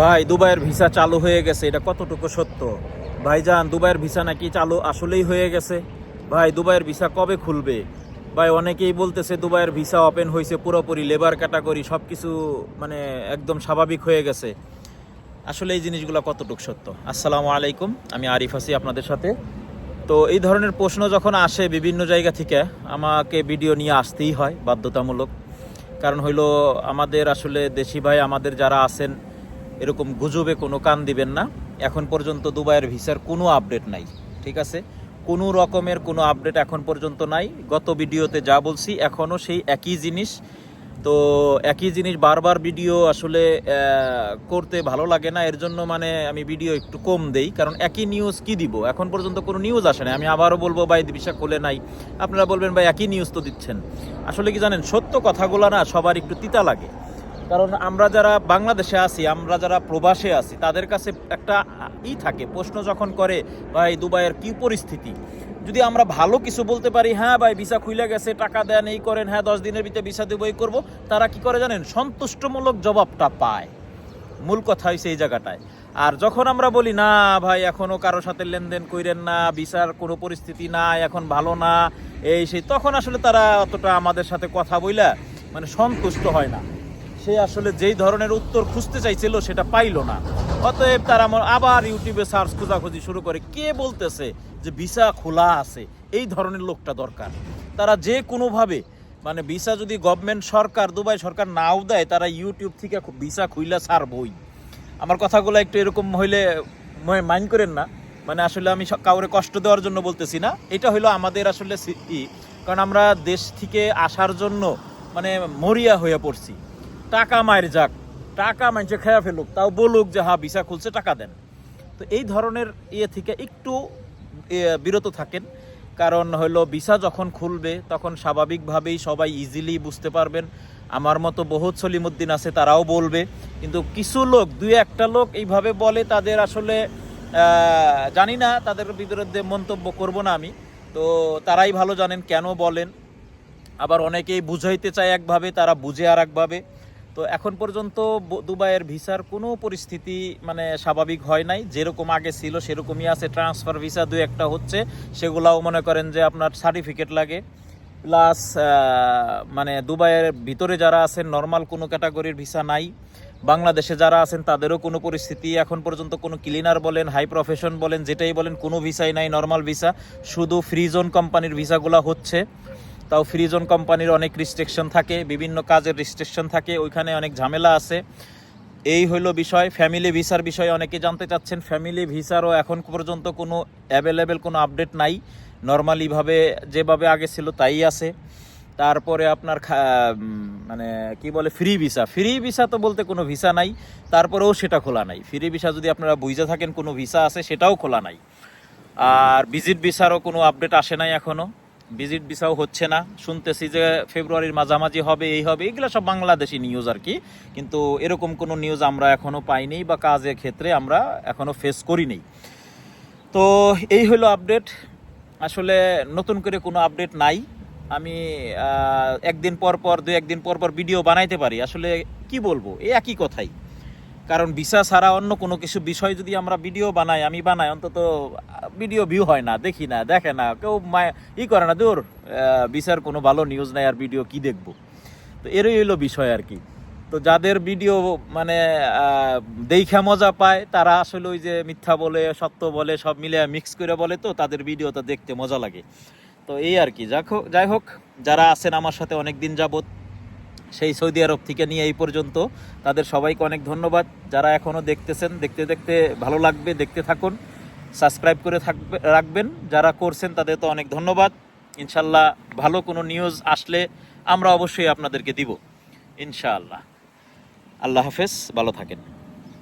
ভাই, দুবাইয়ের ভিসা চালু হয়ে গেছে, এটা কতটুকু সত্য? ভাইজান, দুবাইয়ের ভিসা নাকি চালু আসলেই হয়ে গেছে? ভাই, দুবাইয়ের ভিসা কবে খুলবে? ভাই, অনেকেই বলতেছে দুবাইয়ের ভিসা ওপেন হয়েছে, পুরোপুরি লেবার ক্যাটাগরি সব কিছু মানে একদম স্বাভাবিক হয়ে গেছে। আসলে এই জিনিসগুলো কতটুকু সত্য? আসসালামু আলাইকুম, আমি আরিফ আছি আপনাদের সাথে। তো এই ধরনের প্রশ্ন যখন আসে বিভিন্ন জায়গা থেকে, আমাকে ভিডিও নিয়ে আসতেই হয় বাধ্যতামূলক। কারণ হইল আমাদের আসলে দেশি ভাই, আমাদের যারা আছেন এরকম গুজবে কোনো কান দিবেন না। এখন পর্যন্ত দুবাইয়ের ভিসার কোনো আপডেট নাই, ঠিক আছে? কোনো রকমের কোনো আপডেট এখন পর্যন্ত নাই। গত ভিডিওতে যা বলছি, এখনও সেই একই জিনিস। তো একই জিনিস বারবার ভিডিও আসলে করতে ভালো লাগে না। এর জন্য মানে আমি ভিডিও একটু কম দেই। কারণ একই নিউজ কি দিব? এখন পর্যন্ত কোনো নিউজ আসে না আমি আবারও বলব, ভাই, ভিসা খোলে নাই। আপনারা বলবেন, ভাই, একই নিউজ তো দিচ্ছেন। আসলে কি জানেন, সত্য কথাগুলো না সবার একটু তিতা লাগে। কারণ আমরা যারা বাংলাদেশে আছি, আমরা যারা প্রবাসে আছি, তাদের কাছে একটা ই থাকে, প্রশ্ন যখন করে, ভাই, দুবাইয়ের কি পরিস্থিতি? যদি আমরা ভালো কিছু বলতে পারি হ্যাঁ ভাই, ভিসা খুলে গেছে, টাকা দেন, এই করেন হ্যাঁ দশ দিনের ভিতরে ভিসা দেবো, এই করব। তারা কি করে জানেন? সন্তুষ্টমূলক জবাবটা পায়। মূল কথা হয়েছে এই জায়গাটায়। আর যখন আমরা বলি, না ভাই এখনও কারোর সাথে লেনদেন কইরেন না, ভিসার কোনো পরিস্থিতি না এখন ভালো না, এই সেই, তখন আসলে তারা অতটা আমাদের সাথে কথা বইলা মানে সন্তুষ্ট হয় না। সে আসলে যেই ধরনের উত্তর খুঁজতে চাইছিল সেটা পাইলো না। অতএব তারা আমার আবার ইউটিউবে সার্চ খোঁজাখুঁজি শুরু করে, কে বলতেছে যে ভিসা খোলা আছে? এই ধরনের লোকটা দরকার। তারা যে কোনোভাবে মানে ভিসা যদি গভর্নমেন্ট সরকার, দুবাই সরকার নাও দেয়, তারা ইউটিউব থেকে ভিসা খুইলা ছাড়বই। আমার কথাগুলো একটু এরকম হইলে মাইন্ড করেন না। মানে আসলে আমি কাউরে কষ্ট দেওয়ার জন্য বলতেছি না। এটা হলো আমাদের আসলে কারণ আমরা দেশ থেকে আসার জন্য মানে মরিয়া হয়ে পড়ছি। টাকা মায়ের যাক, টাকা মাইনছে খেয়া ফেলুক, তাও বলুক যে হা ভিসা খুলছে, টাকা দেন। তো এই ধরনের ইয়ে থেকে একটু বিরত থাকেন। কারণ হলো ভিসা যখন খুলবে, তখন স্বাভাবিকভাবেই সবাই ইজিলি বুঝতে পারবেন। আমার মতো বহুত সলিমুদ্দিন আছে, তারাও বলবে। কিন্তু কিছু লোক, দুই একটা লোক এইভাবে বলে, তাদের আসলে জানি না, তাদের বিরুদ্ধে মন্তব্য করব না আমি। তো তারাই ভালো জানেন কেন বলেন। আবার অনেকেই বুঝাইতে চায় একভাবে, তারা বুঝে আর একভাবে তো এখন পর্যন্ত দুবাইয়ের ভিসার কোনো পরিস্থিতি মানে স্বাভাবিক হয় নাই। যেরকম আগে ছিল, সেরকমই আছে। ট্রান্সফার ভিসা দু একটা হচ্ছে। সেগুলাও মনে করেন যে আপনার সার্টিফিকেট লাগে। প্লাস মানে দুবাইয়ের ভিতরে যারা আছেন নর্মাল কোনো ক্যাটাগরির ভিসা নাই। বাংলাদেশে যারা আছেন, তাদেরও কোনো পরিস্থিতি এখন পর্যন্ত কোনো ক্লিনার বলেন হাই প্রফেশন বলেন, যেটাই বলেন, কোনো ভিসাই নাই নর্মাল ভিসা শুধু ফ্রি জোন কোম্পানির ভিসাগুলো হচ্ছে। তাও ফ্রি জোন কোম্পানির অনেক রিস্ট্রিকশন থাকে, বিভিন্ন কাজের রিস্ট্রিকশন থাকে, ওইখানে অনেক ঝামেলা আছে। এই হইল বিষয় ফ্যামিলি ভিসার বিষয়ে অনেকে জানতে চাচ্ছেন ফ্যামিলি ভিসারও এখন পর্যন্ত কোনো অ্যাভেলেবেল কোনো আপডেট নাই। নর্মালিভাবে যেভাবে আগে ছিল তাই আছে। তারপরে আপনার মানে কি বলে ফ্রি ভিসা ফ্রি ভিসা তো বলতে কোনো ভিসা নাই, তারপরেও সেটা খোলা নাই। ফ্রি ভিসা যদি আপনারা বুঝে থাকেন কোনো ভিসা আছে, সেটাও খোলা নাই। আর ভিজিট ভিসারও কোনো আপডেট আসে নাই এখনও। ভিজিট ভিসাও হচ্ছে না। শুনতেছি যে ফেব্রুয়ারির মাঝামাঝি হবে, এই হবে, এগুলো সব বাংলাদেশি নিউজ আর কি। কিন্তু এরকম কোনো নিউজ আমরা এখনও পাইনি বা কাজের ক্ষেত্রে আমরা এখনও ফেস করিনি তো এই হলো আপডেট আসলে নতুন করে কোনো আপডেট নাই। আমি একদিন পর পর দু একদিন পর পর ভিডিও বানাইতে পারি। আসলে কি বলব এই একই কথাই। কারণ ভিসা ছাড়া অন্য কোনো কিছু বিষয় যদি আমরা ভিডিও বানাই, আমি বানাই, অন্তত ভিডিও ভিউ হয় না, দেখি না, দেখে না, কেউ ই করে না, দূর বিচার কোনো ভালো নিউজ নাই, আর ভিডিও কি দেখব? তো এরই হলো বিষয় আর কি। তো যাদের ভিডিও মানে দেইখা মজা পায়, তারা আসলে ওই যে মিথ্যা বলে, সত্য বলে, সব মিলে মিক্স করে বলে তো, তাদের ভিডিওটা দেখতে মজা লাগে। তো এই আর কি যাই হোক, যারা আছেন আমার সাথে অনেক দিন যাবত সেই সৌদি আরব থেকে নিয়ে এই পর্যন্ত, তাদের সবাইকে অনেক ধন্যবাদ। যারা এখনও দেখতেছেন, দেখতে দেখতে ভালো লাগবে, দেখতে থাকুন। সাবস্ক্রাইব করে থাকবে, রাখবেন। যারা করছেন, তাদের তো অনেক ধন্যবাদ। ইনশাল্লাহ ভালো কোনো নিউজ আসলে আমরা অবশ্যই আপনাদেরকে দিব। ইনশাআল্লাহ আল্লাহ হাফেজ, ভালো থাকেন।